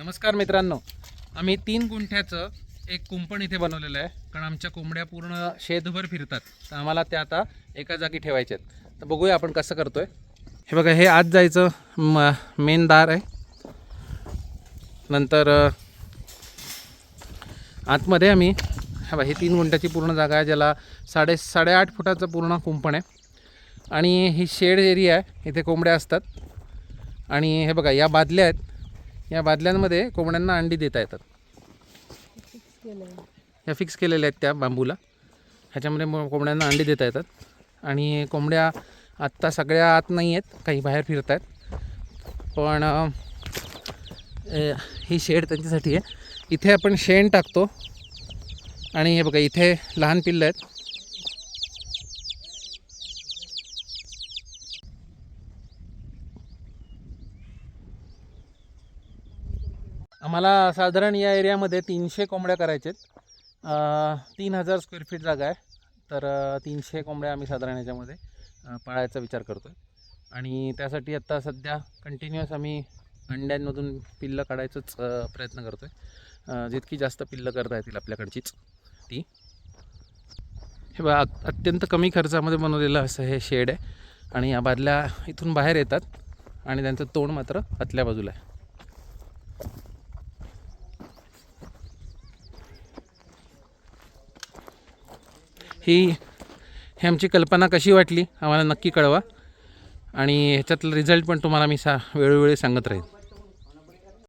नमस्कार मित्रांनो. आम्ही तीन गुंठ्याचं एक कुंपण इथे बनवलेलं आहे. कारण आमच्या कोंबड्या पूर्ण शेतभर फिरतात. तर आम्हाला त्या आता एका जागी ठेवायच्या आहेत. तर बघूया आपण कसं करतोय. हे बघा हे आत जायचं म मेन दार आहे. नंतर आतमध्ये आम्ही हा बा ही तीन गुंठ्याची पूर्ण जागा आहे ज्याला साडे साडेआठ फुटाचं पूर्ण कुंपण आहे. आणि ही शेड एरिया आहे. इथे कोंबड्या असतात. आणि हे बघा या बादल्या आहेत. या बादल्यांमध्ये कोंबड्यांना अंडी देता येतात. या फिक्स केलेल्या आहेत त्या बांबूला. ह्याच्यामध्ये कोंबड्यांना अंडी देता येतात. आणि कोंबड्या आत्ता सगळ्या आत नाही आहेत काही बाहेर फिरत आहेत पण ही शेड त्यांच्यासाठी आहे. इथे आपण शेण टाकतो. आणि हे बघा इथे लहान पिल्लं आहेत. आम्हाला साधारण या एरियामध्ये तीनशे कोंबड्या करायचे आहेत. तीन हजार स्क्वेअर फीट जागा आहे. तर तीनशे कोंबड्या आम्ही साधारण याच्यामध्ये पाळायचा विचार करतो आहे आणि त्यासाठी आत्ता सध्या कंटिन्युअस आम्ही अंड्यांमधून पिल्लं काढायचंच प्रयत्न करतो आहे जितकी जास्त पिल्लं करता येतील आपल्याकडचीच ती. हे बघा अत्यंत कमी खर्चामध्ये बनवलेलं असं हे शेड आहे. आणि या बादल्या इथून बाहेर येतात. आणि त्यांचं तोंड मात्र आतल्या बाजूला आहे. ही हे आमची कल्पना कशी वाटली आम्हाला नक्की कळवा. आणि ह्याच्यातलं रिझल्ट पण तुम्हाला मी सा वेळोवेळी सांगत राहीन.